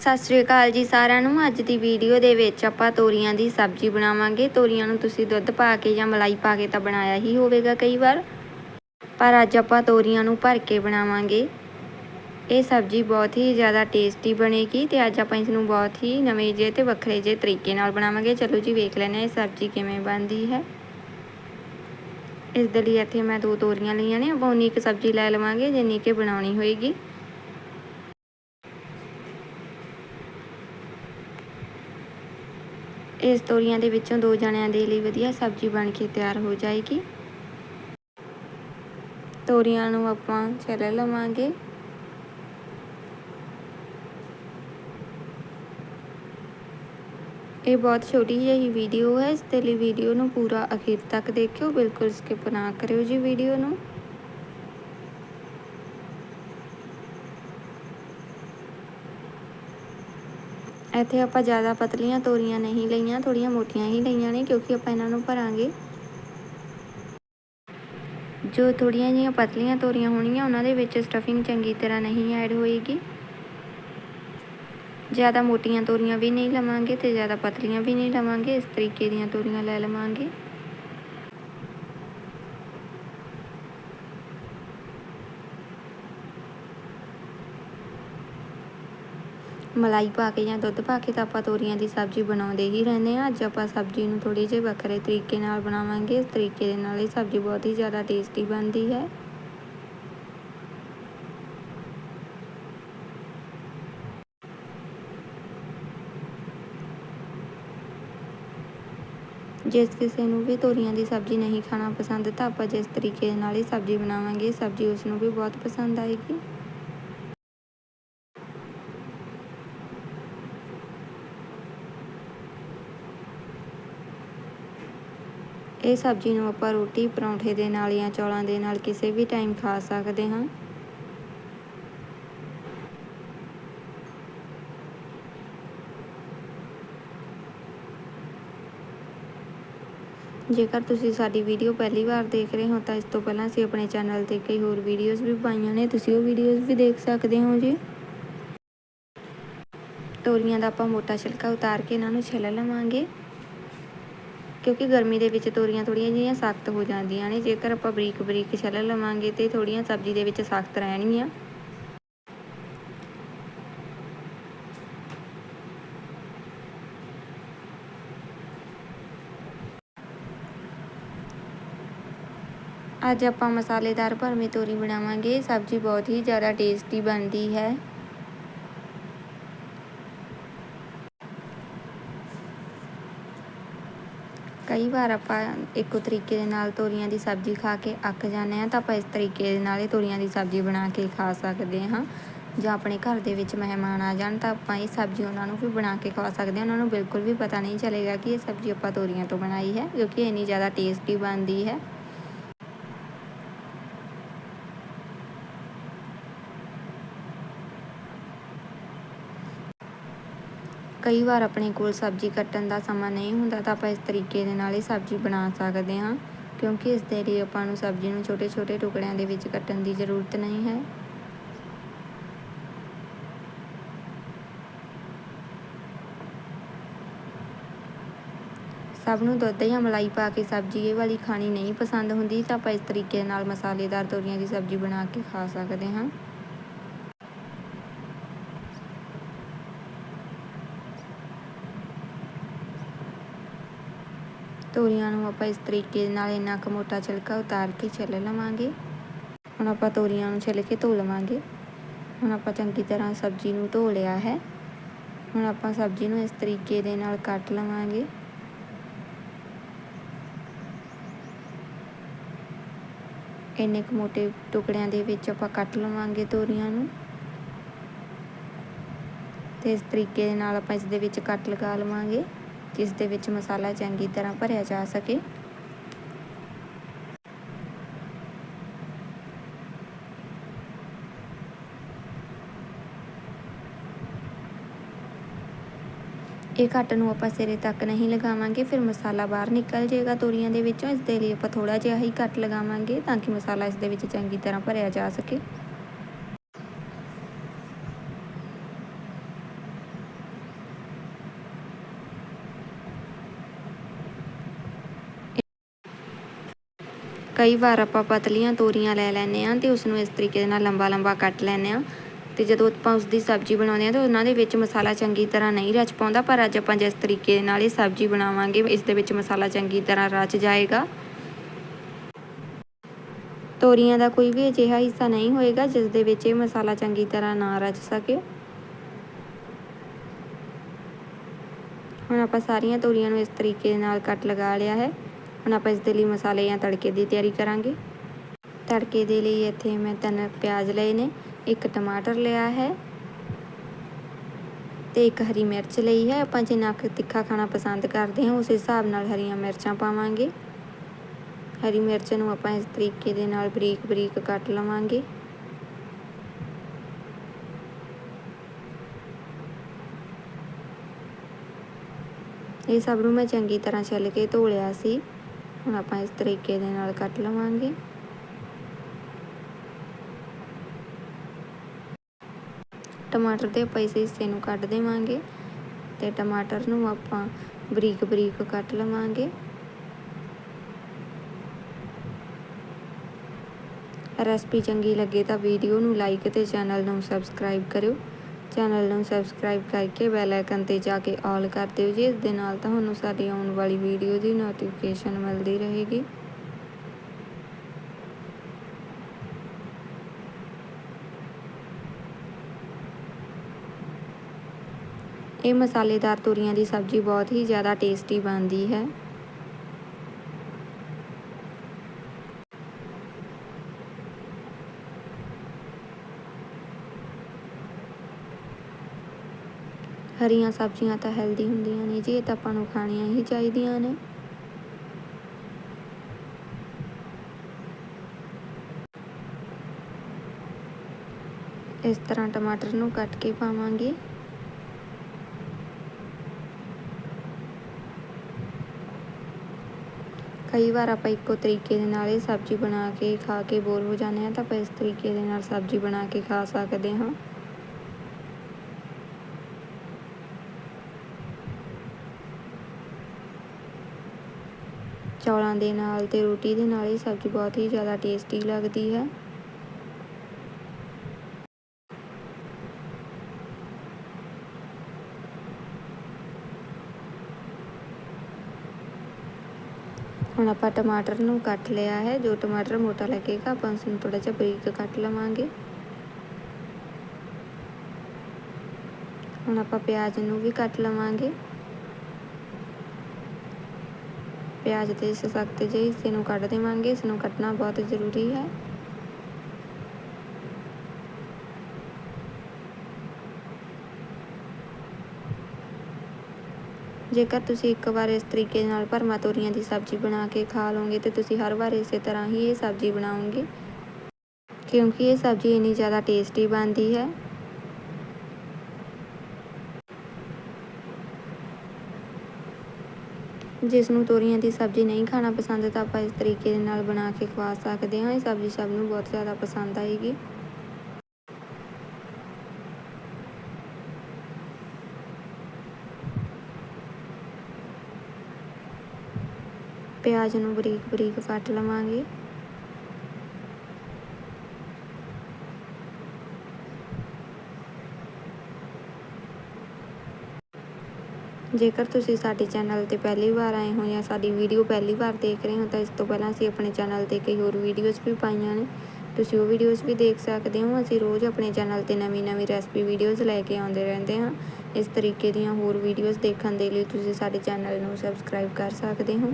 ਸਤਿ ਸ਼੍ਰੀ ਅਕਾਲ ਜੀ ਸਾਰਿਆਂ ਨੂੰ। ਅੱਜ ਦੀ ਵੀਡੀਓ ਦੇ ਵਿੱਚ ਆਪਾਂ ਤੋਰੀਆਂ ਦੀ ਸਬਜ਼ੀ ਬਣਾਵਾਂਗੇ। ਤੋਰੀਆਂ ਨੂੰ ਤੁਸੀਂ ਦੁੱਧ ਪਾ ਕੇ ਜਾਂ ਮਲਾਈ ਪਾ ਕੇ ਤਾਂ ਬਣਾਇਆ ਹੀ ਹੋਵੇਗਾ ਕਈ ਵਾਰ। ਪਰ ਅੱਜ ਆਪਾਂ ਤੋਰੀਆਂ ਨੂੰ ਭਰ ਕੇ ਬਣਾਵਾਂਗੇ। ਇਹ ਸਬਜ਼ੀ ਬਹੁਤ ਹੀ ਜ਼ਿਆਦਾ ਟੇਸਟੀ ਬਣੇਗੀ ਤੇ ਅੱਜ ਆਪਾਂ ਇਸ ਨੂੰ ਬਹੁਤ ਹੀ ਨਵੇਂ ਜਿਹੇ ਤੇ ਵੱਖਰੇ ਜਿਹੇ ਤਰੀਕੇ ਨਾਲ ਬਣਾਵਾਂਗੇ। ਚਲੋ ਜੀ ਵੇਖ ਲੈਂਦੇ ਹਾਂ ਇਹ ਸਬਜ਼ੀ ਕਿਵੇਂ ਬਣਦੀ ਹੈ। ਇਸ ਦੇ ਲਈ ਇੱਥੇ ਮੈਂ ਦੋ ਤੋਰੀਆਂ ਲਈਆਂ ਨੇ। ਆਪਾਂ ਉਨੀ ਇੱਕ ਸਬਜ਼ੀ ਲੈ ਲਵਾਂਗੇ ਜਿੰਨੀ ਕਿ ਬਣਾਉਣੀ ਹੋਏਗੀ। ਇਸ ਤੋਰੀਆਂ ਦੇ ਵਿੱਚੋਂ ਦੋ ਜਣਿਆਂ ਦੇ ਲਈ ਵਧੀਆ ਸਬਜ਼ੀ ਬਣ ਕੇ ਤਿਆਰ ਹੋ ਜਾਏਗੀ। ਤੋਰੀਆਂ ਨੂੰ ਆਪਾਂ ਛਿੱਲ ਲਵਾਂਗੇ। ਇਹ ਬਹੁਤ ਛੋਟੀ ਜਿਹੀ ਵੀਡੀਓ ਹੈ, ਇਸ ਦੇ ਲਈ ਵੀਡੀਓ ਨੂੰ ਪੂਰਾ ਅਖੀਰ ਤੱਕ ਦੇਖਿਓ, ਬਿਲਕੁਲ ਸਕਿਪ ਨਾ ਕਰਿਓ ਜੀ ਵੀਡੀਓ ਨੂੰ। ਇੱਥੇ ਆਪਾਂ ਜ਼ਿਆਦਾ ਪਤਲੀਆਂ ਤੋਰੀਆਂ ਨਹੀਂ ਲਈਆਂ ਥੋੜੀਆਂ ਮੋਟੀਆਂ ਹੀ ਲਈਆਂ ਨੇ ਕਿਉਂਕਿ ਆਪਾਂ ਇਹਨਾਂ ਨੂੰ ਭਰਾਂਗੇ। ਜੋ ਥੋੜੀਆਂ ਜੀਆਂ ਪਤਲੀਆਂ ਤੋਰੀਆਂ ਹੋਣੀਆਂ ਉਹਨਾਂ ਦੇ ਵਿੱਚ ਸਟਫਿੰਗ ਚੰਗੀ ਤਰ੍ਹਾਂ ਨਹੀਂ ਐਡ ਹੋਏਗੀ। ਜ਼ਿਆਦਾ ਮੋਟੀਆਂ ਤੋਰੀਆਂ ਵੀ ਨਹੀਂ ਲਵਾਂਗੇ ਤੇ ਜ਼ਿਆਦਾ ਪਤਲੀਆਂ ਵੀ ਨਹੀਂ ਲਵਾਂਗੇ, ਇਸ ਤਰੀਕੇ ਦੀਆਂ ਤੋਰੀਆਂ ਲੈ ਲਵਾਂਗੇ। ਮਲਾਈ ਪਾ ਕੇ ਜਾਂ ਦੁੱਧ ਪਾ ਕੇ ਤਾਂ ਆਪਾਂ ਤੋਰੀਆਂ ਦੀ ਸਬਜ਼ੀ ਬਣਾਉਂਦੇ ਹੀ ਰਹਿੰਦੇ ਆ ਅੱਜ ਆਪਾਂ ਸਬਜ਼ੀ ਨੂੰ ਥੋੜੀ ਜਿਹੀ ਵੱਖਰੇ ਤਰੀਕੇ ਨਾਲ ਬਣਾਵਾਂਗੇ। ਇਸ ਤਰੀਕੇ ਦੇ ਨਾਲ ਇਹ ਸਬਜ਼ੀ ਬਹੁਤ ਹੀ ਜ਼ਿਆਦਾ ਟੇਸਟੀ ਬਣਦੀ ਹੈ। ਜਿਸ ਕਿਸੇ ਨੂੰ ਵੀ ਤੋਰੀਆਂ ਦੀ ਸਬਜ਼ੀ ਨਹੀਂ ਖਾਣਾ ਪਸੰਦ ਤਾਂ ਆਪਾਂ ਜਿਸ ਤਰੀਕੇ ਨਾਲ ਇਹ ਸਬਜ਼ੀ ਬਣਾਵਾਂਗੇ ਸਬਜ਼ੀ ਉਸ ਨੂੰ ਵੀ ਬਹੁਤ ਪਸੰਦ ਆਏਗੀ। ਇਹ ਸਬਜ਼ੀ ਨੂੰ ਆਪਾਂ ਰੋਟੀ, ਪਰੌਂਠੇ ਦੇ ਨਾਲ ਜਾਂ ਚੌਲਾਂ ਦੇ ਨਾਲ ਕਿਸੇ ਵੀ ਟਾਈਮ ਖਾ ਸਕਦੇ ਹਾਂ। ਜੇਕਰ ਤੁਸੀਂ ਸਾਡੀ ਵੀਡੀਓ ਪਹਿਲੀ ਵਾਰ ਦੇਖ ਰਹੇ ਹੋ, ਤਾਂ ਇਸ ਤੋਂ ਪਹਿਲਾਂ ਅਸੀਂ ਆਪਣੇ ਚੈਨਲ ਤੇ ਕਈ ਹੋਰ ਵੀਡੀਓਜ਼ ਵੀ ਪਾਈਆਂ ਨੇ। ਤੁਸੀਂ ਉਹ ਵੀਡੀਓਜ਼ ਵੀ ਦੇਖ ਸਕਦੇ ਹੋ ਜੀ। ਤੋਰੀਆਂ ਦਾ ਆਪਾਂ ਮੋਟਾ ਛਿਲਕਾ ਉਤਾਰ ਕੇ ਇਹਨਾਂ ਨੂੰ ਛਿੱਲ ਲਵਾਂਗੇ। ਕਿਉਂਕਿ ਗਰਮੀ ਦੇ ਵਿੱਚ ਤੋਰੀਆਂ ਥੋੜੀਆਂ ਜਿਹੀਆਂ ਸਖਤ ਹੋ ਜਾਂਦੀਆਂ ਨੇ, ਜੇਕਰ ਆਪਾਂ ਬਰੀਕ ਬਰੀਕ ਛਿੱਲ ਲਵਾਂਗੇ ਤੇ ਥੋੜੀਆਂ ਸਬਜ਼ੀ ਦੇ ਵਿੱਚ ਸਖਤ ਰਹਿਣਗੀਆਂ। ਅੱਜ ਆਪਾਂ ਮਸਾਲੇਦਾਰ ਭਰਮੀ ਤੋਰੀ ਬਣਾਵਾਂਗੇ। ਸਬਜ਼ੀ ਬਹੁਤ ਹੀ ਜ਼ਿਆਦਾ ਟੇਸਟੀ ਬਣਦੀ ਹੈ। ਕਈ ਵਾਰ ਆਪਾਂ ਇੱਕੋ ਤਰੀਕੇ ਦੇ ਨਾਲ ਤੋਰੀਆਂ ਦੀ ਸਬਜ਼ੀ ਖਾ ਕੇ ਅੱਕ ਜਾਂਦੇ ਆ ਤਾਂ ਆਪਾਂ ਇਸ ਤਰੀਕੇ ਦੇ ਨਾਲ ਇਹ ਤੋਰੀਆਂ ਦੀ ਸਬਜ਼ੀ ਬਣਾ ਕੇ ਖਾ ਸਕਦੇ ਹਾਂ। ਜਾਂ ਆਪਣੇ ਘਰ ਦੇ ਵਿੱਚ ਮਹਿਮਾਨ ਆ ਜਾਣ ਤਾਂ ਆਪਾਂ ਇਹ ਸਬਜ਼ੀ ਉਹਨਾਂ ਨੂੰ ਵੀ ਬਣਾ ਕੇ ਖਵਾ ਸਕਦੇ ਹਾਂ। ਉਹਨਾਂ ਨੂੰ ਬਿਲਕੁਲ ਵੀ ਪਤਾ ਨਹੀਂ ਚੱਲੇਗਾ ਕਿ ਇਹ ਸਬਜ਼ੀ ਆਪਾਂ ਤੋਰੀਆਂ ਤੋਂ ਬਣਾਈ ਹੈ ਕਿਉਂਕਿ ਇੰਨੀ ਜ਼ਿਆਦਾ ਟੇਸਟੀ ਬਣਦੀ ਹੈ। ਕਈ ਵਾਰ ਆਪਣੇ ਕੋਲ ਸਬਜ਼ੀ ਕੱਟਣ ਦਾ ਸਮਾਂ ਨਹੀਂ ਹੁੰਦਾ ਤਾਂ ਆਪਾਂ ਇਸ ਤਰੀਕੇ ਦੇ ਨਾਲ ਇਹ ਸਬਜ਼ੀ ਬਣਾ ਸਕਦੇ ਹਾਂ, ਕਿਉਂਕਿ ਇਸ ਦੇ ਲਈ ਆਪਾਂ ਨੂੰ ਸਬਜ਼ੀ ਨੂੰ ਛੋਟੇ-ਛੋਟੇ ਟੁਕੜਿਆਂ ਦੇ ਵਿੱਚ ਕੱਟਣ ਦੀ ਜ਼ਰੂਰਤ ਨਹੀਂ ਹੈ। ਸਭ ਨੂੰ ਦੁੱਧ ਜਾਂ ਮਲਾਈ ਪਾ ਕੇ ਸਬਜ਼ੀ ਇਹ ਵਾਲੀ ਖਾਣੀ ਨਹੀਂ ਪਸੰਦ ਹੁੰਦੀ ਤਾਂ ਆਪਾਂ ਇਸ ਤਰੀਕੇ ਨਾਲ ਮਸਾਲੇਦਾਰ ਤੋਰੀਆਂ ਦੀ ਸਬਜ਼ੀ ਬਣਾ ਕੇ ਖਾ ਸਕਦੇ ਹਾਂ। ਤੋਰੀਆਂ ਨੂੰ ਆਪਾਂ ਇਸ ਤਰੀਕੇ ਨਾਲ ਇੰਨਾ ਕੁ ਮੋਟਾ ਛਿਲਕਾ ਉਤਾਰ ਕੇ ਛਿੱਲ ਲਵਾਂਗੇ। ਹੁਣ ਆਪਾਂ ਤੋਰੀਆਂ ਨੂੰ ਛਿੱਲ ਕੇ ਧੋ ਲਵਾਂਗੇ। ਹੁਣ ਆਪਾਂ ਚੰਗੀ ਤਰ੍ਹਾਂ ਸਬਜ਼ੀ ਨੂੰ ਧੋ ਲਿਆ ਹੈ। ਹੁਣ ਆਪਾਂ ਸਬਜ਼ੀ ਨੂੰ ਇਸ ਤਰੀਕੇ ਦੇ ਨਾਲ ਕੱਟ ਲਵਾਂਗੇ। ਇੰਨੇ ਕੁ ਮੋਟੇ ਟੁਕੜਿਆਂ ਦੇ ਵਿੱਚ ਆਪਾਂ ਕੱਟ ਲਵਾਂਗੇ ਤੋਰੀਆਂ ਨੂੰ। ਤੇ ਇਸ ਤਰੀਕੇ ਦੇ ਨਾਲ ਆਪਾਂ ਇਸ ਦੇ ਵਿੱਚ ਕੱਟ ਲਗਾ ਲਵਾਂਗੇ। ਜਿਸ ਦੇ ਵਿੱਚ ਮਸਾਲਾ ਚੰਗੀ ਤਰ੍ਹਾਂ ਭਰਿਆ ਜਾ ਸਕੇ? ਇਹ ਕੱਟ ਨੂੰ ਆਪਾਂ ਸਿਰੇ ਤੱਕ ਨਹੀਂ ਲਗਾਵਾਂਗੇ, ਫਿਰ ਮਸਾਲਾ ਬਾਹਰ ਨਿਕਲ ਜਾਏਗਾ ਤੋਰੀਆਂ ਦੇ ਵਿੱਚੋਂ। ਇਸ ਦੇ ਲਈ ਆਪਾਂ ਥੋੜਾ ਜਿਹਾ ਹੀ ਕੱਟ ਲਗਾਵਾਂਗੇ ਤਾਂ ਕਿ ਮਸਾਲਾ ਇਸ ਦੇ ਵਿੱਚ ਚੰਗੀ ਤਰ੍ਹਾਂ ਭਰਿਆ ਜਾ ਸਕੇ। ਕਈ ਵਾਰ ਆਪਾਂ ਪਤਲੀਆਂ ਤੋਰੀਆਂ ਲੈ ਲੈਂਦੇ ਹਾਂ ਤੇ ਉਸ ਨੂੰ ਇਸ ਤਰੀਕੇ ਨਾਲ ਲੰਬਾ ਲੰਬਾ ਕੱਟ ਲੈਂਦੇ ਹਾਂ ਤੇ ਜਦੋਂ ਆਪਾਂ ਉਸ ਦੀ ਸਬਜ਼ੀ ਬਣਾਉਂਦੇ ਹਾਂ ਤਾਂ ਉਹਨਾਂ ਦੇ ਵਿੱਚ ਮਸਾਲਾ ਚੰਗੀ ਤਰ੍ਹਾਂ ਨਹੀਂ ਰਚ ਪਾਉਂਦਾ, ਪਰ ਅੱਜ ਆਪਾਂ ਜਿਸ ਤਰੀਕੇ ਨਾਲ ਇਹ ਸਬਜ਼ੀ ਬਣਾਵਾਂਗੇ, ਇਸ ਦੇ ਵਿੱਚ ਮਸਾਲਾ ਚੰਗੀ ਤਰ੍ਹਾਂ ਰਚ ਜਾਏਗਾ। ਤੋਰੀਆਂ ਦਾ ਕੋਈ ਵੀ ਅਜਿਹਾ ਹਿੱਸਾ ਨਹੀਂ ਹੋਏਗਾ ਜਿਸ ਦੇ ਵਿੱਚ ਇਹ ਮਸਾਲਾ ਚੰਗੀ ਤਰ੍ਹਾਂ ਨਾ ਰਚ ਸਕੇ। ਹੁਣ ਆਪਾਂ ਸਾਰੀਆਂ ਤੋਰੀਆਂ ਨੂੰ ਇਸ ਤਰੀਕੇ ਦੇ ਨਾਲ ਕੱਟ ਲਗਾ ਲਿਆ ਹੈ। ਹੁਣ ਆਪਾਂ ਇਸ ਦੇ ਲਈ ਮਸਾਲੇ ਜਾਂ ਤੜਕੇ ਦੀ ਤਿਆਰੀ ਕਰਾਂਗੇ। ਤੜਕੇ ਦੇ ਲਈ ਇੱਥੇ ਮੈਂ ਤਿੰਨ ਪਿਆਜ਼ ਲਏ ਨੇ, ਇੱਕ ਟਮਾਟਰ ਲਿਆ ਹੈ ਤੇ ਇੱਕ ਹਰੀ ਮਿਰਚ ਲਈ ਹੈ। ਆਪਾਂ ਜਿੰਨਾ ਕੁ ਤਿੱਖਾ ਖਾਣਾ ਪਸੰਦ ਕਰਦੇ ਹਾਂ, ਉਸ ਹਿਸਾਬ ਨਾਲ ਹਰੀਆਂ ਮਿਰਚਾਂ ਪਾਵਾਂਗੇ। ਹਰੀ ਮਿਰਚ ਨੂੰ ਆਪਾਂ ਇਸ ਤਰੀਕੇ ਦੇ ਨਾਲ ਬਰੀਕ ਬਰੀਕ ਕੱਟ ਲਵਾਂਗੇ। ਇਹ ਸਭ ਨੂੰ ਮੈਂ ਚੰਗੀ ਤਰ੍ਹਾਂ ਛਿੱਲ ਕੇ ਧੋ ਲਿਆ ਸੀ। ਹੁਣ ਆਪਾਂ ਇਸ ਤਰੀਕੇ ਦੇ ਨਾਲ ਕੱਟ ਲਵਾਂਗੇ। ਟਮਾਟਰ ਦੇ ਆਪਾਂ ਇਸ ਹਿੱਸੇ ਨੂੰ ਕੱਟ ਦੇਵਾਂਗੇ ਤੇ ਟਮਾਟਰ ਨੂੰ ਆਪਾਂ ਬਰੀਕ ਬਰੀਕ ਕੱਟ ਲਵਾਂਗੇ। ਰੈਸਪੀ ਚੰਗੀ ਲੱਗੇ ਤਾਂ ਵੀਡੀਓ ਨੂੰ ਲਾਈਕ ਤੇ ਚੈਨਲ ਨੂੰ ਸਬਸਕ੍ਰਾਈਬ ਕਰਿਓ। ਚੈਨਲ ਨੂੰ ਸਬਸਕ੍ਰਾਈਬ ਕਰਕੇ ਬੈਲ ਆਈਕਨ ਤੇ ਜਾ ਕੇ ਆਲ ਕਰ ਦਿਓ ਜੀ। ਇਸ ਦੇ ਨਾਲ ਤੁਹਾਨੂੰ ਸਾਡੀ ਆਉਣ ਵਾਲੀ ਵੀਡੀਓ ਦੀ ਨੋਟੀਫਿਕੇਸ਼ਨ ਮਿਲਦੀ ਰਹੇਗੀ। ਇਹ ਮਸਾਲੇਦਾਰ ਤੋਰੀਆਂ ਦੀ ਸਬਜ਼ੀ ਬਹੁਤ ਹੀ ਜ਼ਿਆਦਾ ਟੇਸਟੀ ਬਣਦੀ ਹੈ। ਹਰੀਆਂ ਸਬਜ਼ੀਆਂ ਤਾਂ ਹੈਲਦੀ ਹੁੰਦੀਆਂ ਨੇ ਜੀ, ਇਹ ਤਾਂ ਆਪਾਂ ਨੂੰ ਖਾਣੀਆਂ ਹੀ ਚਾਹੀਦੀਆਂ ਨੇ। ਇਸ ਤਰ੍ਹਾਂ ਟਮਾਟਰ ਨੂੰ ਕੱਟ ਕੇ ਪਾਵਾਂਗੇ। ਕਈ ਵਾਰ ਆਪਾਂ ਇੱਕੋ ਤਰੀਕੇ ਦੇ ਨਾਲ ਇਹ ਸਬਜ਼ੀ ਬਣਾ ਕੇ ਖਾ ਕੇ ਬੋਰ ਹੋ ਜਾਂਦੇ ਹਾਂ, ਤਾਂ ਆਪਾਂ ਇਸ ਤਰੀਕੇ ਦੇ ਨਾਲ ਸਬਜ਼ੀ ਬਣਾ ਕੇ ਖਾ ਸਕਦੇ ਹਾਂ। ਚੌਲਾਂ ਦੇ ਨਾਲ ਤੇ ਰੋਟੀ ਦੇ ਨਾਲ ਇਹ ਸਬਜ਼ੀ ਬਹੁਤ ਹੀ ਜ਼ਿਆਦਾ ਟੇਸਟੀ ਲੱਗਦੀ ਹੈ। ਹੁਣ ਆਪਾਂ ਟਮਾਟਰ ਨੂੰ ਕੱਟ ਲਿਆ ਹੈ। ਜੋ ਟਮਾਟਰ ਮੋਟਾ ਲੱਗੇਗਾ, ਆਪਾਂ ਉਸ ਨੂੰ ਥੋੜਾ ਜਿਹਾ ਬਰੀਕ ਕੱਟ ਲਵਾਂਗੇ। ਹੁਣ ਆਪਾਂ ਪਿਆਜ਼ ਨੂੰ ਵੀ ਕੱਟ ਲਵਾਂਗੇ। ਪਿਆਜ਼ ਦੇ ਇਸ ਸਖਤ ਜਿਹੇ ਹਿੱਸੇ ਨੂੰ ਕੱਢ ਦੇਵਾਂਗੇ, ਇਸ ਨੂੰ ਕੱਟਣਾ ਬਹੁਤ ਜ਼ਰੂਰੀ ਹੈ। ਜੇਕਰ ਤੁਸੀਂ ਇੱਕ ਵਾਰ ਇਸ ਤਰੀਕੇ ਨਾਲ ਭਰਮਾ ਤੋਰੀਆਂ ਦੀ ਸਬਜ਼ੀ ਬਣਾ ਕੇ ਖਾ ਲਓਗੇ, ਤੇ ਤੁਸੀਂ ਹਰ ਵਾਰ ਇਸੇ ਤਰ੍ਹਾਂ ਹੀ ਇਹ ਸਬਜ਼ੀ ਬਣਾਓਗੇ। ਕਿਉਂਕਿ ਇਹ ਸਬਜ਼ੀ ਇੰਨੀ ਜ਼ਿਆਦਾ ਟੇਸਟੀ ਬਣਦੀ ਹੈ। ਜਿਸ ਨੂੰ ਤੋਰੀਆਂ ਦੀ ਸਬਜ਼ੀ ਨਹੀਂ ਖਾਣਾ ਪਸੰਦ, ਤਾਂ ਆਪਾਂ ਇਸ ਤਰੀਕੇ ਦੇ ਨਾਲ ਬਣਾ ਕੇ ਖਵਾ ਸਕਦੇ ਹਾਂ। ਇਹ ਸਬਜ਼ੀ ਸਭ ਨੂੰ ਬਹੁਤ ਜ਼ਿਆਦਾ ਪਸੰਦ ਆਏਗੀ। ਪਿਆਜ਼ ਨੂੰ ਬਰੀਕ ਬਰੀਕ ਕੱਟ ਲਵਾਂਗੇ। ਜੇਕਰ ਤੁਸੀਂ ਸਾਡੇ ਚੈਨਲ ਤੇ ਪਹਿਲੀ ਵਾਰ ਆਏ ਹੋ ਜਾਂ ਸਾਡੀ ਵੀਡੀਓ ਪਹਿਲੀ ਵਾਰ ਦੇਖ ਰਹੇ ਹੋ ਤਾਂ ਇਸ ਤੋਂ ਪਹਿਲਾਂ ਅਸੀਂ ਆਪਣੇ ਚੈਨਲ ਤੇ ਕਈ ਹੋਰ ਵੀਡੀਓਜ਼ ਵੀ ਪਾਈਆਂ ਨੇ। ਤੁਸੀਂ ਉਹ ਵੀਡੀਓਜ਼ ਵੀ ਦੇਖ ਸਕਦੇ ਹੋ। ਅਸੀਂ ਰੋਜ਼ ਆਪਣੇ ਚੈਨਲ ਤੇ ਨਵੀਂ-ਨਵੀਂ ਰੈਸਪੀ ਵੀਡੀਓਜ਼ ਲੈ ਕੇ ਆਉਂਦੇ ਰਹਿੰਦੇ ਹਾਂ। ਇਸ ਤਰੀਕੇ ਦੀਆਂ ਹੋਰ ਵੀਡੀਓਜ਼ ਦੇਖਣ ਦੇ ਲਈ ਤੁਸੀਂ ਸਾਡੇ ਚੈਨਲ ਨੂੰ ਸਬਸਕ੍ਰਾਈਬ ਕਰ ਸਕਦੇ ਹੋ।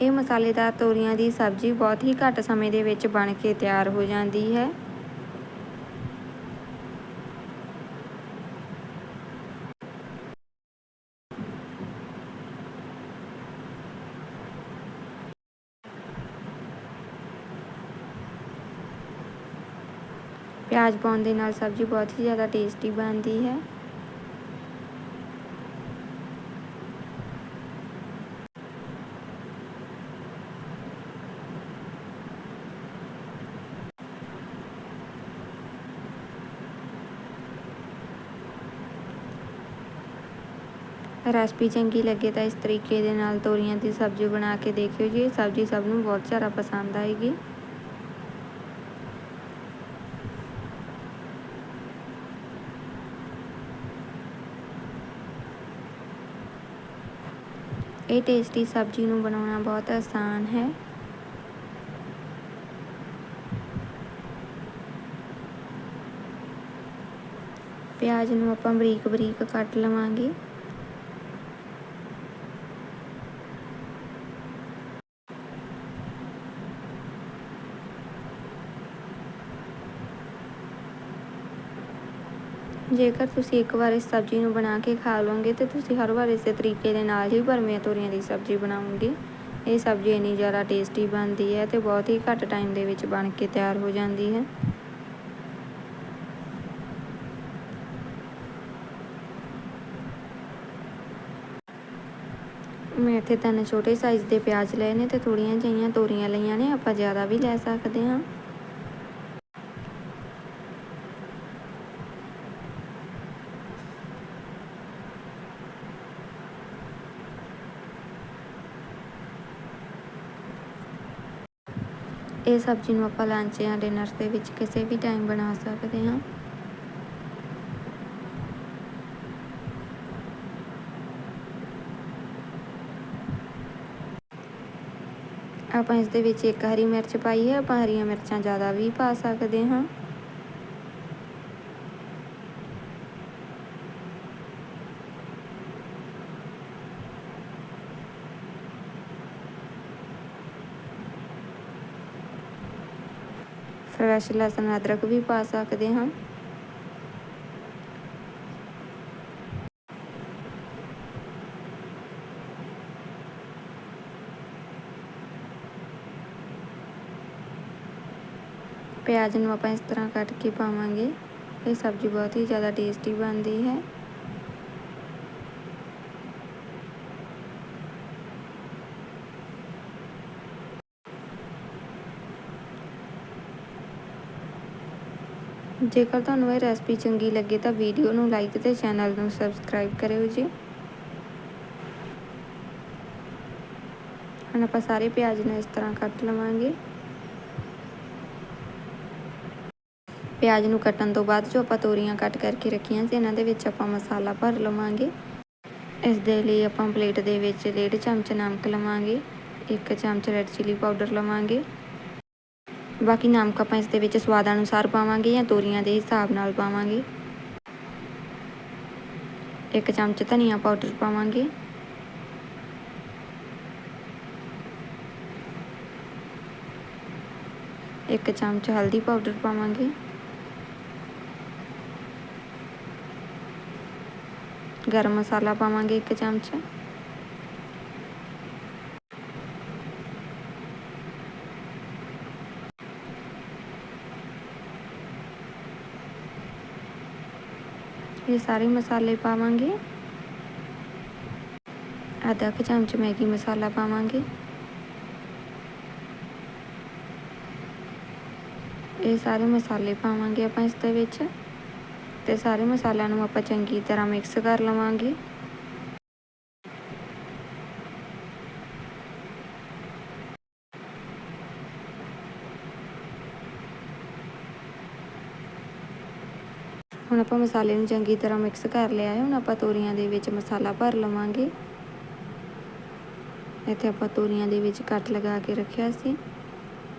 ਇਹ ਮਸਾਲੇਦਾਰ ਤੋਰੀਆਂ ਦੀ ਸਬਜ਼ੀ ਬਹੁਤ ਹੀ ਘੱਟ ਸਮੇਂ ਦੇ ਵਿੱਚ ਬਣ ਕੇ ਤਿਆਰ ਹੋ ਜਾਂਦੀ ਹੈ। ਪਿਆਜ਼ ਪਾਉਣ ਦੇ ਨਾਲ ਸਬਜ਼ੀ ਬਹੁਤ ਹੀ ਜ਼ਿਆਦਾ ਟੇਸਟੀ ਬਣਦੀ ਹੈ। ਰੈਸਪੀ ਚੰਗੀ ਲੱਗੇ ਤਾਂ ਇਸ ਤਰੀਕੇ ਦੇ ਨਾਲ ਤੋਰੀਆਂ ਦੀ ਸਬਜ਼ੀ ਬਣਾ ਕੇ ਦੇਖਿਓ ਜੀ। ਸਬਜ਼ੀ ਸਭ ਨੂੰ ਬਹੁਤ ਜ਼ਿਆਦਾ ਪਸੰਦ ਆਏਗੀ। ਇਹ ਟੇਸਟੀ ਸਬਜ਼ੀ ਨੂੰ ਬਣਾਉਣਾ ਬਹੁਤ ਆਸਾਨ ਹੈ। ਪਿਆਜ਼ ਨੂੰ ਆਪਾਂ ਬਰੀਕ ਬਰੀਕ ਕੱਟ ਲਵਾਂਗੇ। ਜੇਕਰ ਤੁਸੀਂ ਇੱਕ ਵਾਰ ਇਸ ਸਬਜ਼ੀ ਨੂੰ ਬਣਾ ਕੇ ਖਾ ਲਓਗੇ ਤੇ ਤੁਸੀਂ ਹਰ ਵਾਰ ਇਸੇ ਤਰੀਕੇ ਦੇ ਨਾਲ ਹੀ ਭਰਮੀਆਂ ਤੋਰੀਆਂ ਦੀ ਸਬਜ਼ੀ ਬਣਾਉਂਗੇ ਇਹ ਸਬਜ਼ੀ ਇੰਨੀ ਜ਼ਿਆਦਾ ਟੇਸਟੀ ਬਣਦੀ ਹੈ ਤੇ ਬਹੁਤ ਹੀ ਘੱਟ ਟਾਈਮ ਦੇ ਵਿੱਚ ਬਣ ਕੇ ਤਿਆਰ ਹੋ ਜਾਂਦੀ ਹੈ। ਮੈਂ ਇੱਥੇ ਤਿੰਨ ਛੋਟੇ ਸਾਈਜ਼ ਦੇ ਪਿਆਜ਼ ਲਏ ਨੇ ਤੇ ਥੋੜੀਆਂ ਜਿਹੀਆਂ ਤੋਰੀਆਂ ਲਈਆਂ ਨੇ, ਆਪਾਂ ਜ਼ਿਆਦਾ ਵੀ ਲੈ ਸਕਦੇ ਹਾਂ। ਇਹ ਸਬਜ਼ੀ ਨੂੰ ਆਪਾਂ ਲੰਚ ਜਾਂ ਡਿਨਰ ਦੇ ਵਿੱਚ ਕਿਸੇ ਵੀ ਟਾਈਮ ਬਣਾ ਸਕਦੇ ਹਾਂ। ਆਪਾਂ ਇਸ ਦੇ ਵਿੱਚ ਇੱਕ ਹਰੀ ਮਿਰਚ ਪਾਈ ਹੈ, ਆਪਾਂ ਹਰੀਆਂ ਮਿਰਚਾਂ ਜ਼ਿਆਦਾ ਵੀ ਪਾ ਸਕਦੇ ਹਾਂ। ਫਰੈਸ਼ ਲਸਣ ਅਦਰਕ ਵੀ ਪਾ ਸਕਦੇ ਹਾਂ। ਪਿਆਜ਼ ਨੂੰ ਆਪਾਂ ਇਸ ਤਰ੍ਹਾਂ ਕੱਟ ਕੇ ਪਾਵਾਂਗੇ। ਇਹ ਸਬਜ਼ੀ ਬਹੁਤ ਹੀ ਜ਼ਿਆਦਾ ਟੇਸਟੀ ਬਣਦੀ ਹੈ। ਜੇਕਰ ਤੁਹਾਨੂੰ ਇਹ ਰੈਸਪੀ ਚੰਗੀ ਲੱਗੇ ਤਾਂ ਵੀਡੀਓ ਨੂੰ ਲਾਈਕ ਤੇ ਚੈਨਲ ਨੂੰ ਸਬਸਕ੍ਰਾਈਬ ਕਰਿਓ ਜੀ। ਹੁਣ ਆਪਾਂ ਸਾਰੇ ਪਿਆਜ਼ ਨੂੰ ਇਸ ਤਰ੍ਹਾਂ ਕੱਟ ਲਵਾਂਗੇ। ਪਿਆਜ਼ ਨੂੰ ਕੱਟਣ ਤੋਂ ਬਾਅਦ ਜੋ ਆਪਾਂ ਤੋਰੀਆਂ ਕੱਟ ਕਰਕੇ ਰੱਖੀਆਂ ਸੀ, ਇਹਨਾਂ ਦੇ ਵਿੱਚ ਆਪਾਂ ਮਸਾਲਾ ਭਰ ਲਵਾਂਗੇ। ਇਸ ਦੇ ਲਈ ਆਪਾਂ ਪਲੇਟ ਦੇ ਵਿੱਚ ਡੇਢ ਚਮਚ ਨਮਕ ਲਵਾਂਗੇ, ਇੱਕ ਚਮਚ ਰੈੱਡ ਚਿਲੀ ਪਾਊਡਰ ਲਵਾਂਗੇ। ਬਾਕੀ ਨਮਕ ਆਪਾਂ ਇਸ ਦੇ ਵਿੱਚ ਸਵਾਦ ਅਨੁਸਾਰ ਪਾਵਾਂਗੇ ਜਾਂ ਤੋਰੀਆਂ ਦੇ ਹਿਸਾਬ ਨਾਲ ਪਾਵਾਂਗੇ। ਇੱਕ ਚਮਚ ਧਨੀਆ ਪਾਊਡਰ ਪਾਵਾਂਗੇ। ਇੱਕ ਚਮਚ ਹਲਦੀ ਪਾਊਡਰ ਪਾਵਾਂਗੇ। ਗਰਮ ਮਸਾਲਾ ਪਾਵਾਂਗੇ ਇੱਕ ਚਮਚ। ਇਹ ਸਾਰੇ ਮਸਾਲੇ ਪਾਵਾਂਗੇ। ਆਧਾ ਕੁ ਚਮਚ ਮੈਗੀ ਮਸਾਲਾ ਪਾਵਾਂਗੇ। ਇਹ ਸਾਰੇ ਮਸਾਲੇ ਪਾਵਾਂਗੇ ਆਪਾਂ ਇਸ ਦੇ ਵਿੱਚ। ਤੇ ਸਾਰੇ ਮਸਾਲਿਆਂ ਨੂੰ ਆਪਾਂ ਚੰਗੀ ਤਰ੍ਹਾਂ ਮਿਕਸ ਕਰ ਲਵਾਂਗੇ। ਹੁਣ ਆਪਾਂ ਮਸਾਲੇ ਨੂੰ ਚੰਗੀ ਤਰ੍ਹਾਂ ਮਿਕਸ ਕਰ ਲਿਆ ਹੈ। ਹੁਣ ਆਪਾਂ ਤੋਰੀਆਂ ਦੇ ਵਿੱਚ ਮਸਾਲਾ ਭਰ ਲਵਾਂਗੇ। ਇੱਥੇ ਆਪਾਂ ਤੋਰੀਆਂ ਦੇ ਵਿੱਚ ਕੱਟ ਲਗਾ ਕੇ ਰੱਖਿਆ ਸੀ।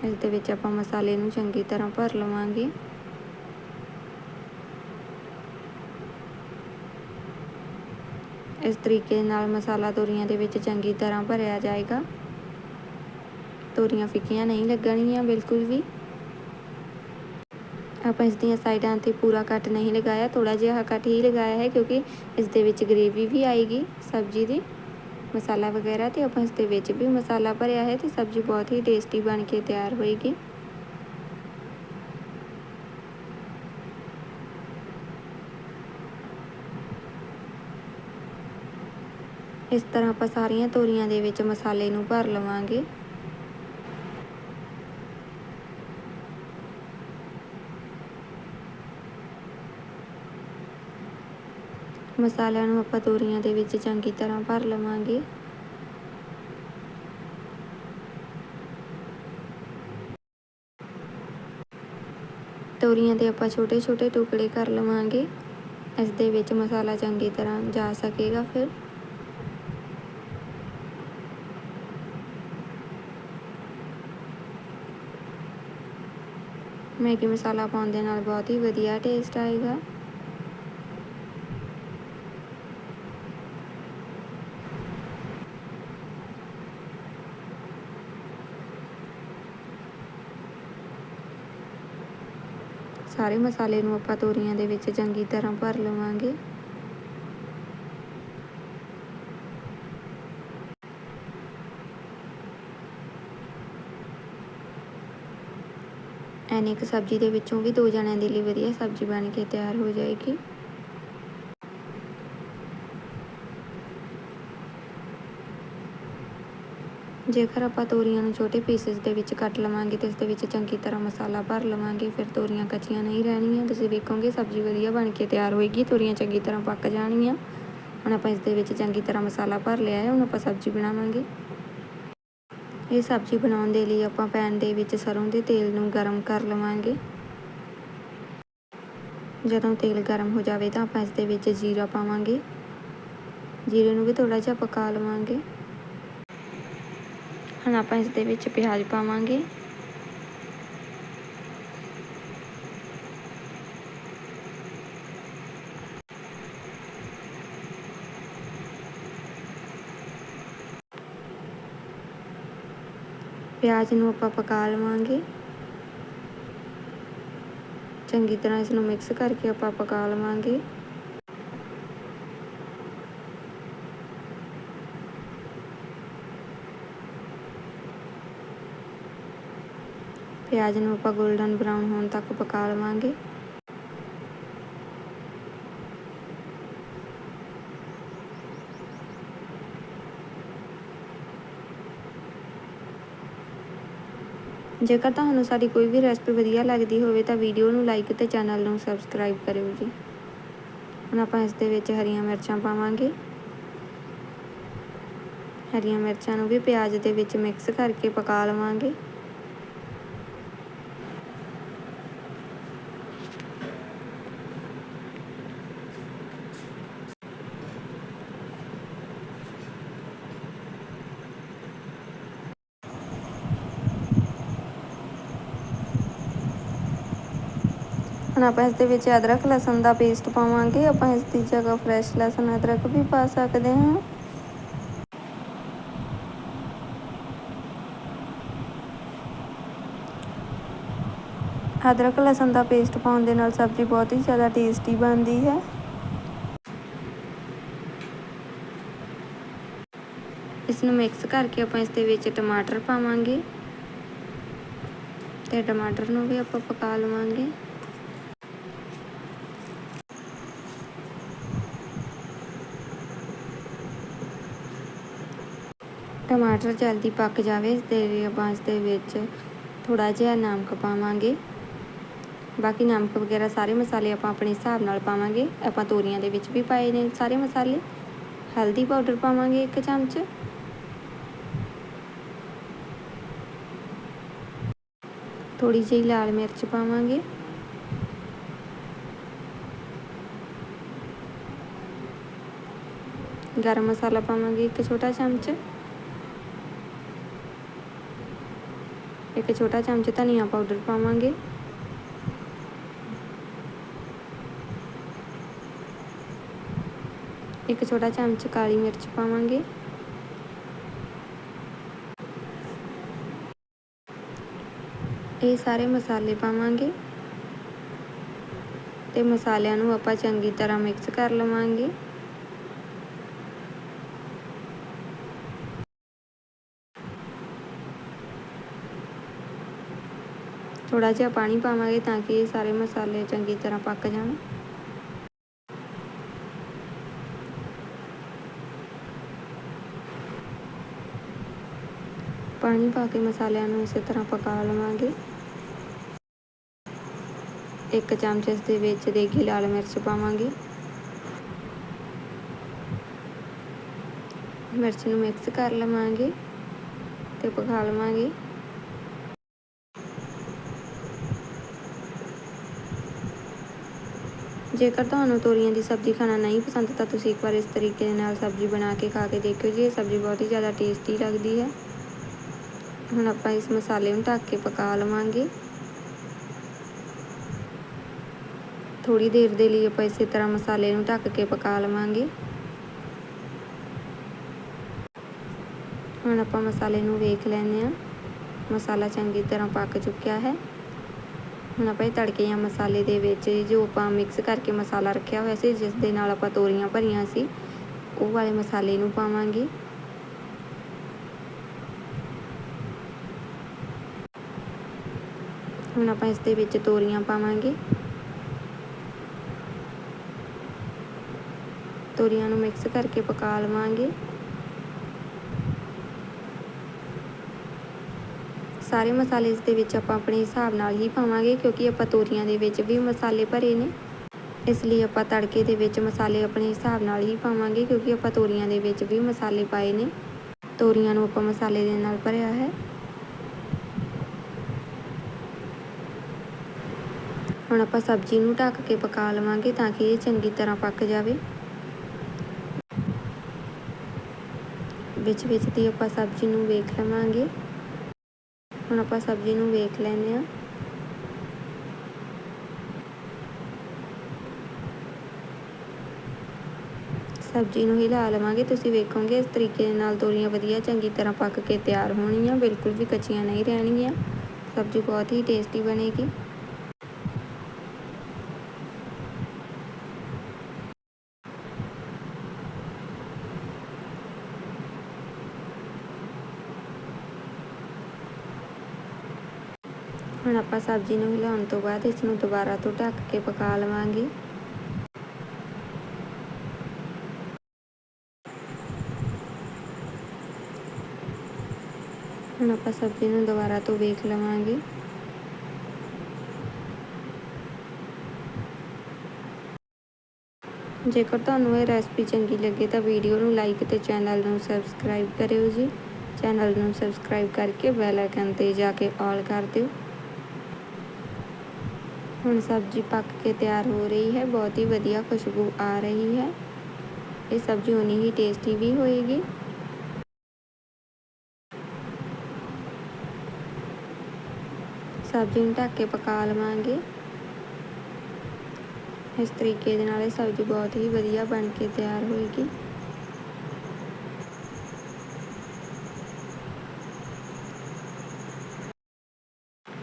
ਇਸ ਦੇ ਵਿੱਚ ਆਪਾਂ ਮਸਾਲੇ ਨੂੰ ਚੰਗੀ ਤਰ੍ਹਾਂ ਭਰ ਲਵਾਂਗੇ। ਇਸ ਤਰੀਕੇ ਨਾਲ ਮਸਾਲਾ ਤੋਰੀਆਂ ਦੇ ਵਿੱਚ ਚੰਗੀ ਤਰ੍ਹਾਂ ਭਰਿਆ ਜਾਏਗਾ। ਤੋਰੀਆਂ ਫਿੱਕੀਆਂ ਨਹੀਂ ਲੱਗਣਗੀਆਂ, ਬਿਲਕੁਲ ਵੀ। ਆਪਾਂ ਇਸ ਦੀਆਂ ਸਾਈਡਾਂ ਤੇ ਪੂਰਾ ਕੱਟ ਨਹੀਂ ਲਗਾਇਆ ਥੋੜਾ ਜਿਹਾ ਕੱਟ ਹੀ ਲਗਾਇਆ ਹੈ ਕਿਉਂਕਿ ਇਸ ਦੇ ਵਿੱਚ ਗ੍ਰੇਵੀ ਵੀ ਆਏਗੀ, ਸਬਜ਼ੀ ਦੀ, ਮਸਾਲਾ ਵਗੈਰਾ ਤੇ ਆਪਾਂ ਇਸ ਦੇ ਵਿੱਚ ਵੀ ਮਸਾਲਾ ਭਰਿਆ ਹੈ ਤੇ ਸਬਜ਼ੀ ਬਹੁਤ ਹੀ ਟੇਸਟੀ ਬਣ ਕੇ ਤਿਆਰ ਹੋਏਗੀ। ਇਸ ਤਰ੍ਹਾਂ ਆਪਾਂ ਸਾਰੀਆਂ ਤੋਰੀਆਂ ਦੇ ਵਿੱਚ ਮਸਾਲੇ ਨੂੰ ਭਰ ਲਵਾਂਗੇ। ਮਸਾਲਿਆਂ ਨੂੰ ਆਪਾਂ ਤੋਰੀਆਂ ਦੇ ਵਿੱਚ ਚੰਗੀ ਤਰ੍ਹਾਂ ਭਰ ਲਵਾਂਗੇ। ਤੋਰੀਆਂ ਦੇ ਆਪਾਂ ਛੋਟੇ ਛੋਟੇ ਟੁਕੜੇ ਕਰ ਲਵਾਂਗੇ। ਇਸ ਦੇ ਵਿੱਚ ਮਸਾਲਾ ਚੰਗੀ ਤਰ੍ਹਾਂ ਜਾ ਸਕੇਗਾ ਫਿਰ। ਮੈਗੀ ਮਸਾਲਾ ਪਾਉਣ ਦੇ ਨਾਲ ਬਹੁਤ ਹੀ ਵਧੀਆ ਟੇਸਟ ਆਏਗਾ। ਸਾਰੇ ਮਸਾਲੇ ਨੂੰ ਆਪਾਂ ਤੋਰੀਆਂ ਦੇ ਵਿੱਚ ਚੰਗੀ ਤਰ੍ਹਾਂ ਭਰ ਲਵਾਂਗੇ। ਐਨੀ ਇੱਕ ਸਬਜ਼ੀ ਦੇ ਵਿੱਚੋਂ ਵੀ ਦੋ ਜਣਿਆਂ ਦੇ ਲਈ ਵਧੀਆ ਸਬਜ਼ੀ ਬਣ ਕੇ ਤਿਆਰ ਹੋ ਜਾਏਗੀ। ਜੇਕਰ ਆਪਾਂ ਤੋਰੀਆਂ ਨੂੰ ਛੋਟੇ ਪੀਸਸ ਦੇ ਵਿੱਚ ਕੱਟ ਲਵਾਂਗੇ ਤੇ ਇਸ ਦੇ ਵਿੱਚ ਚੰਗੀ ਤਰ੍ਹਾਂ ਮਸਾਲਾ ਭਰ ਲਵਾਂਗੇ, ਫਿਰ ਤੋਰੀਆਂ ਕੱਚੀਆਂ ਨਹੀਂ ਰਹਿਣਗੀਆਂ ਤੁਸੀਂ ਵੇਖੋਗੇ ਸਬਜ਼ੀ ਵਧੀਆ ਬਣ ਕੇ ਤਿਆਰ ਹੋਏਗੀ, ਤੋਰੀਆਂ ਚੰਗੀ ਤਰ੍ਹਾਂ ਪੱਕ ਜਾਣਗੀਆਂ। ਹੁਣ ਆਪਾਂ ਇਸ ਦੇ ਵਿੱਚ ਚੰਗੀ ਤਰ੍ਹਾਂ ਮਸਾਲਾ ਭਰ ਲਿਆ ਹੈ, ਹੁਣ ਆਪਾਂ ਸਬਜ਼ੀ ਬਣਾਵਾਂਗੇ। ਇਹ ਸਬਜ਼ੀ ਬਣਾਉਣ ਦੇ ਲਈ ਆਪਾਂ ਪੈਨ ਦੇ ਵਿੱਚ ਸਰੋਂ ਦੇ ਤੇਲ ਨੂੰ ਗਰਮ ਕਰ ਲਵਾਂਗੇ। ਜਦੋਂ ਤੇਲ ਗਰਮ ਹੋ ਜਾਵੇ ਤਾਂ ਆਪਾਂ ਇਸ ਦੇ ਵਿੱਚ ਜੀਰਾ ਪਾਵਾਂਗੇ। ਜੀਰੇ ਨੂੰ ਵੀ ਥੋੜਾ ਜਿਹਾ ਪਕਾ ਲਵਾਂਗੇ। ਹੁਣ ਆਪਾਂ ਇਸ ਦੇ ਵਿੱਚ ਪਿਆਜ਼ ਪਾਵਾਂਗੇ। ਪਿਆਜ਼ ਨੂੰ ਆਪਾਂ ਪਕਾ ਲਵਾਂਗੇ। ਚੰਗੀ ਤਰ੍ਹਾਂ ਇਸ ਨੂੰ ਮਿਕਸ ਕਰਕੇ ਆਪਾਂ ਪਕਾ ਲਵਾਂਗੇ। ਪਿਆਜ਼ ਨੂੰ ਆਪਾਂ 골ਡਨ ਬਰਾਊਨ ਹੋਣ ਤੱਕ ਪਕਾ ਲਵਾਂਗੇ ਜੇਕਰ ਤੁਹਾਨੂੰ ਸਾਡੀ ਕੋਈ ਵੀ ਰੈਸਪੀ ਵਧੀਆ ਲੱਗਦੀ ਹੋਵੇ ਤਾਂ ਵੀਡੀਓ ਨੂੰ ਲਾਈਕ ਤੇ ਚੈਨਲ ਨੂੰ ਸਬਸਕ੍ਰਾਈਬ ਕਰਿਓ ਜੀ। ਹੁਣ ਆਪਾਂ ਇਸ ਦੇ ਵਿੱਚ ਹਰੀਆਂ ਮਿਰਚਾਂ ਪਾਵਾਂਗੇ। ਹਰੀਆਂ ਮਿਰਚਾਂ ਨੂੰ ਵੀ ਪਿਆਜ਼ ਦੇ ਵਿੱਚ ਮਿਕਸ ਕਰਕੇ ਪਕਾ ਲਵਾਂਗੇ ਹੁਣ ਆਪਾਂ ਇਸ ਦੇ ਵਿੱਚ ਅਦਰਕ ਲਸਣ ਦਾ ਪੇਸਟ ਪਾਵਾਂਗੇ। ਆਪਾਂ ਇਸ ਦੀ ਜਗ੍ਹਾ ਫਰੈਸ਼ ਲਸਣ, ਅਦਰਕ ਵੀ ਪਾ ਸਕਦੇ ਹਾਂ। ਅਦਰਕ ਲਸਣ ਦਾ ਪੇਸਟ ਪਾਉਣ ਦੇ ਨਾਲ ਸਬਜ਼ੀ ਬਹੁਤ ਹੀ ਜ਼ਿਆਦਾ ਟੇਸਟੀ ਬਣਦੀ ਹੈ। ਇਸ ਨੂੰ ਮਿਕਸ ਕਰਕੇ ਆਪਾਂ ਇਸ ਦੇ ਵਿੱਚ ਟਮਾਟਰ ਪਾਵਾਂਗੇ। ਤੇ ਟਮਾਟਰ ਨੂੰ ਵੀ ਆਪਾਂ ਪਕਾ ਲਵਾਂਗੇ। ਟਮਾਟਰ ਜਲਦੀ ਪੱਕ ਜਾਵੇ ਇਸ ਦੇ ਲਈ ਆਪਾਂ ਇਸ ਦੇ ਵਿੱਚ ਥੋੜਾ ਜਿਹਾ ਨਮਕ ਪਾਵਾਂਗੇ। ਬਾਕੀ ਨਮਕ ਵਗੈਰਾ ਸਾਰੇ ਮਸਾਲੇ ਆਪਾਂ ਆਪਣੇ ਹਿਸਾਬ ਨਾਲ ਪਾਵਾਂਗੇ। ਆਪਾਂ ਤੋਰੀਆਂ ਦੇ ਵਿੱਚ ਵੀ ਪਾਏ ਨੇ ਸਾਰੇ ਮਸਾਲੇ। ਹਲਦੀ ਪਾਊਡਰ ਪਾਵਾਂਗੇ 1 ਚਮਚ। ਥੋੜੀ ਜਿਹੀ ਲਾਲ ਮਿਰਚ ਪਾਵਾਂਗੇ। ਗਰਮ ਮਸਾਲਾ ਪਾਵਾਂਗੇ ਇੱਕ ਛੋਟਾ ਚਮਚ। ਇੱਕ ਛੋਟਾ ਚਮਚ ਧਨੀਆ ਪਾਊਡਰ ਪਾਵਾਂਗੇ। ਇੱਕ ਛੋਟਾ ਚਮਚ ਕਾਲੀ ਮਿਰਚ ਪਾਵਾਂਗੇ। ਇਹ ਸਾਰੇ ਮਸਾਲੇ ਪਾਵਾਂਗੇ ਤੇ ਮਸਾਲਿਆਂ ਨੂੰ ਆਪਾਂ ਚੰਗੀ ਤਰ੍ਹਾਂ ਮਿਕਸ ਕਰ ਲਵਾਂਗੇ। ਥੋੜਾ ਜਿਹਾ ਪਾਣੀ ਪਾਵਾਂਗੇ ਤਾਂ ਕਿ ਇਹ ਸਾਰੇ ਮਸਾਲੇ ਚੰਗੀ ਤਰ੍ਹਾਂ ਪੱਕ ਜਾਣ। ਪਾਣੀ ਪਾ ਕੇ ਮਸਾਲਿਆਂ ਨੂੰ ਇਸੇ ਤਰ੍ਹਾਂ ਪਕਾ ਲਵਾਂਗੇ। ਇੱਕ ਚਮਚ ਇਸ ਦੇ ਵਿੱਚ ਦੇਗੀ ਲਾਲ ਮਿਰਚ ਪਾਵਾਂਗੇ। ਮਿਰਚ ਨੂੰ ਮਿਕਸ ਕਰ ਲਵਾਂਗੇ ਤੇ ਪਕਾ ਲਵਾਂਗੇ। ਜੇਕਰ ਤੁਹਾਨੂੰ ਤੋਰੀਆਂ ਦੀ ਸਬਜ਼ੀ ਖਾਣਾ ਨਹੀਂ ਪਸੰਦ, ਤਾਂ ਤੁਸੀਂ ਇੱਕ ਵਾਰ ਇਸ ਤਰੀਕੇ ਦੇ ਨਾਲ ਸਬਜ਼ੀ ਬਣਾ ਕੇ ਖਾ ਕੇ ਦੇਖਿਓ ਜੀ। ਇਹ ਸਬਜ਼ੀ ਬਹੁਤ ਹੀ ਜ਼ਿਆਦਾ ਟੇਸਟੀ ਲੱਗਦੀ ਹੈ। ਹੁਣ ਆਪਾਂ ਇਸ ਮਸਾਲੇ ਨੂੰ ਢੱਕ ਕੇ ਪਕਾ ਲਵਾਂਗੇ। ਥੋੜੀ ਦੇਰ ਦੇ ਲਈ ਆਪਾਂ ਇਸੇ ਤਰ੍ਹਾਂ ਮਸਾਲੇ ਨੂੰ ਢੱਕ ਕੇ ਪਕਾ ਲਵਾਂਗੇ। ਹੁਣ ਆਪਾਂ ਮਸਾਲੇ ਨੂੰ ਵੇਖ ਲੈਂਦੇ ਆ ਮਸਾਲਾ ਚੰਗੀ ਤਰ੍ਹਾਂ ਪੱਕ ਚੁੱਕਿਆ ਹੈ। ਹੁਣ ਆਪਾਂ ਇਹ ਤੜਕੇ ਜਾਂ ਮਸਾਲੇ ਦੇ ਵਿੱਚ ਜੋ ਆਪਾਂ ਮਿਕਸ ਕਰਕੇ ਮਸਾਲਾ ਰੱਖਿਆ ਹੋਇਆ ਸੀ, ਜਿਸ ਦੇ ਨਾਲ ਆਪਾਂ ਤੋਰੀਆਂ ਭਰੀਆਂ ਸੀ, ਉਹ ਵਾਲੇ ਮਸਾਲੇ ਨੂੰ ਪਾਵਾਂਗੇ। ਹੁਣ ਆਪਾਂ ਇਸ ਦੇ ਵਿੱਚ ਤੋਰੀਆਂ ਪਾਵਾਂਗੇ। ਤੋਰੀਆਂ ਨੂੰ ਮਿਕਸ ਕਰਕੇ ਪਕਾ ਲਵਾਂਗੇ। ਸਾਰੇ ਮਸਾਲੇ ਇਸ ਦੇ ਵਿੱਚ ਆਪਾਂ ਆਪਣੇ ਹਿਸਾਬ ਨਾਲ ਹੀ ਪਾਵਾਂਗੇ, ਕਿਉਂਕਿ ਆਪਾਂ ਤੋਰੀਆਂ ਦੇ ਵਿੱਚ ਵੀ ਮਸਾਲੇ ਭਰੇ ਨੇ। ਇਸ ਲਈ ਆਪਾਂ ਤੜਕੇ ਦੇ ਵਿੱਚ ਮਸਾਲੇ ਆਪਣੇ ਹਿਸਾਬ ਨਾਲ ਹੀ ਪਾਵਾਂਗੇ, ਕਿਉਂਕਿ ਆਪਾਂ ਤੋਰੀਆਂ ਦੇ ਵਿੱਚ ਵੀ ਮਸਾਲੇ ਪਾਏ ਨੇ। ਤੋਰੀਆਂ ਨੂੰ ਆਪਾਂ ਮਸਾਲੇ ਦੇ ਨਾਲ ਭਰਿਆ ਹੈ। ਹੁਣ ਆਪਾਂ ਸਬਜ਼ੀ ਨੂੰ ਢੱਕ ਕੇ ਪਕਾ ਲਵਾਂਗੇ ਤਾਂ ਕਿ ਇਹ ਚੰਗੀ ਤਰ੍ਹਾਂ ਪੱਕ ਜਾਵੇ। ਵਿੱਚ ਵਿੱਚ ਦੀ ਆਪਾਂ ਸਬਜ਼ੀ ਨੂੰ ਵੇਖ ਲਵਾਂਗੇ। ਹੁਣ ਆਪਾਂ ਸਬਜ਼ੀ ਨੂੰ ਵੇਖ ਲੈਂਦੇ ਆ ਸਬਜ਼ੀ ਨੂੰ ਹਿਲਾ ਲਵਾਂਗੇ। ਤੁਸੀਂ ਵੇਖੋਗੇ ਇਸ ਤਰੀਕੇ ਦੇ ਨਾਲ ਤੋਰੀਆਂ ਵਧੀਆ ਚੰਗੀ ਤਰ੍ਹਾਂ ਪੱਕ ਕੇ ਤਿਆਰ ਹੋਣੀਆਂ। ਬਿਲਕੁਲ ਵੀ ਕੱਚੀਆਂ ਨਹੀਂ ਰਹਿਣਗੀਆਂ। ਸਬਜ਼ੀ ਬਹੁਤ ਹੀ ਟੇਸਟੀ ਬਣੇਗੀ ਹੁਣ ਆਪਾਂ ਸਬਜ਼ੀ ਨੂੰ ਹਿਲਾਉਣ ਤੋਂ ਬਾਅਦ ਇਸ ਨੂੰ ਦੁਬਾਰਾ ਤੋਂ ਢੱਕ ਕੇ ਪਕਾ ਲਵਾਂਗੇ। ਹੁਣ ਆਪਾਂ ਸਬਜ਼ੀ ਨੂੰ ਦੁਬਾਰਾ ਤੋਂ ਵੇਖ ਲਵਾਂਗੇ। ਜੇਕਰ ਤੁਹਾਨੂੰ ਇਹ ਰੈਸਪੀ ਚੰਗੀ ਲੱਗੇ ਤਾਂ ਵੀਡੀਓ ਨੂੰ ਲਾਈਕ ਤੇ ਚੈਨਲ ਨੂੰ ਸਬਸਕ੍ਰਾਈਬ ਕਰਿਓ ਜੀ। ਚੈਨਲ ਨੂੰ ਸਬਸਕ੍ਰਾਈਬ ਕਰਕੇ ਬੈਲ ਆਈਕਨ ਤੇ ਜਾ ਕੇ ਆਲ ਕਰ ਦਿਓ। ਹੁਣ ਸਬਜ਼ੀ ਪੱਕ ਕੇ ਤਿਆਰ ਹੋ ਰਹੀ ਹੈ, ਬਹੁਤ ਹੀ ਵਧੀਆ ਖੁਸ਼ਬੂ ਆ ਰਹੀ ਹੈ। ਇਹ ਸਬਜ਼ੀ ਉਨੀ ਹੀ ਟੇਸਟੀ ਵੀ ਹੋਏਗੀ। ਸਬਜ਼ੀ ਨੂੰ ਢੱਕ ਕੇ ਪਕਾ ਲਵਾਂਗੇ। ਇਸ ਤਰੀਕੇ ਦੇ ਨਾਲ ਇਹ ਸਬਜ਼ੀ ਬਹੁਤ ਹੀ ਵਧੀਆ ਬਣ ਕੇ ਤਿਆਰ ਹੋਏਗੀ।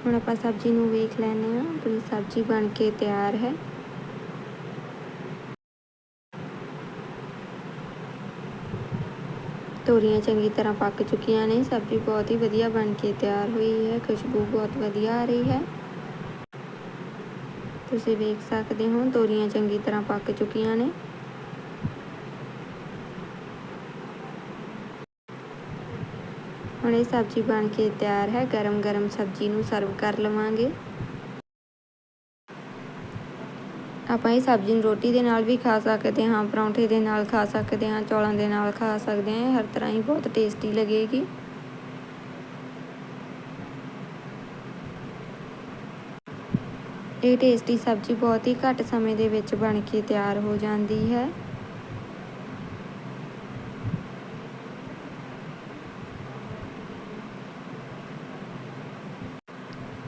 ਹੁਣ ਆਪਾਂ ਸਬਜ਼ੀ ਨੂੰ ਵੇਖ ਲੈਂਦੇ ਹਾਂ। ਆਪਣੀ ਸਬਜ਼ੀ ਬਣ ਕੇ ਤਿਆਰ ਹੈ। ਤੋਰੀਆਂ ਚੰਗੀ ਤਰ੍ਹਾਂ ਪੱਕ ਚੁੱਕੀਆਂ ਨੇ। ਸਬਜ਼ੀ ਬਹੁਤ ਹੀ ਵਧੀਆ ਬਣ ਕੇ ਤਿਆਰ ਹੋਈ ਹੈ। ਖੁਸ਼ਬੂ ਬਹੁਤ ਵਧੀਆ ਆ ਰਹੀ ਹੈ। ਤੁਸੀਂ ਵੇਖ ਸਕਦੇ ਹੋ, ਤੋਰੀਆਂ ਚੰਗੀ ਤਰ੍ਹਾਂ ਪੱਕ ਚੁੱਕੀਆਂ ਨੇ। ਹੁਣ ਇਹ ਸਬਜ਼ੀ ਬਣ ਕੇ ਤਿਆਰ ਹੈ। ਗਰਮ-ਗਰਮ ਸਬਜ਼ੀ ਨੂੰ ਸਰਵ ਕਰ ਲਵਾਂਗੇ। ਆਪਾਂ ਇਹ ਸਬਜ਼ੀ ਨੂੰ ਰੋਟੀ ਦੇ ਨਾਲ ਵੀ ਖਾ ਸਕਦੇ ਹਾਂ, ਪਰੌਂਠੇ ਦੇ ਨਾਲ ਖਾ ਸਕਦੇ ਹਾਂ, ਚੌਲਾਂ ਦੇ ਨਾਲ ਖਾ ਸਕਦੇ ਹਾਂ। ਹਰ ਤਰ੍ਹਾਂ ਹੀ ਬਹੁਤ ਟੇਸਟੀ ਲੱਗੇਗੀ। ਇਹ ਟੇਸਟੀ ਸਬਜ਼ੀ ਬਹੁਤ ਹੀ ਘੱਟ ਸਮੇਂ ਦੇ ਵਿੱਚ ਬਣ ਕੇ ਤਿਆਰ ਹੋ ਜਾਂਦੀ ਹੈ।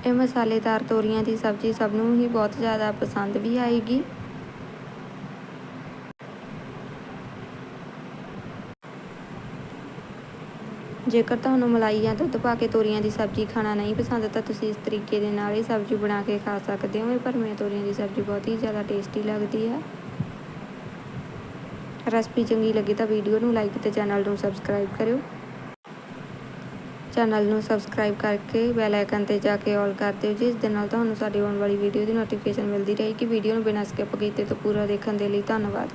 ਇਹ ਮਸਾਲੇਦਾਰ ਤੋਰੀਆਂ ਦੀ ਸਬਜ਼ੀ ਸਭ ਨੂੰ ਹੀ ਬਹੁਤ ਜ਼ਿਆਦਾ ਪਸੰਦ ਵੀ ਆਏਗੀ। ਜੇਕਰ ਤੁਹਾਨੂੰ ਮਲਾਈ ਜਾਂ ਦੁੱਧ ਪਾ ਕੇ ਤੋਰੀਆਂ ਦੀ ਸਬਜ਼ੀ ਖਾਣਾ ਨਹੀਂ ਪਸੰਦ, ਤਾਂ ਤੁਸੀਂ ਇਸ ਤਰੀਕੇ ਦੇ ਨਾਲ ਇਹ ਸਬਜ਼ੀ ਬਣਾ ਕੇ ਖਾ ਸਕਦੇ ਹੋ। ਪਰ ਮੈਂ ਤੋਰੀਆਂ ਦੀ ਸਬਜ਼ੀ ਬਹੁਤ ਹੀ ਜ਼ਿਆਦਾ ਟੇਸਟੀ ਲੱਗਦੀ ਹੈ। ਰੈਸਪੀ ਚੰਗੀ ਲੱਗੀ ਤਾਂ ਵੀਡੀਓ ਨੂੰ ਲਾਈਕ ਤੇ ਚੈਨਲ ਨੂੰ ਸਬਸਕ੍ਰਾਈਬ ਕਰਿਓ। ਚੈਨਲ ਨੂੰ ਸਬਸਕ੍ਰਾਈਬ ਕਰਕੇ ਬੈਲ ਆਈਕਨ ਤੇ ਜਾ ਕੇ ਆਲ ਕਰ ਦਿਓ, ਜਿਸ ਦੇ ਨਾਲ ਤੁਹਾਨੂੰ ਸਾਡੀ ਆਉਣ ਵਾਲੀ ਵੀਡੀਓ ਦੀ ਨੋਟੀਫਿਕੇਸ਼ਨ ਮਿਲਦੀ ਰਹੇਗੀ। ਵੀਡੀਓ ਨੂੰ ਬਿਨਾਂ ਸਕਿਪ ਕੀਤੇ ਤੋਂ ਪੂਰਾ ਦੇਖਣ ਦੇ ਲਈ ਧੰਨਵਾਦ।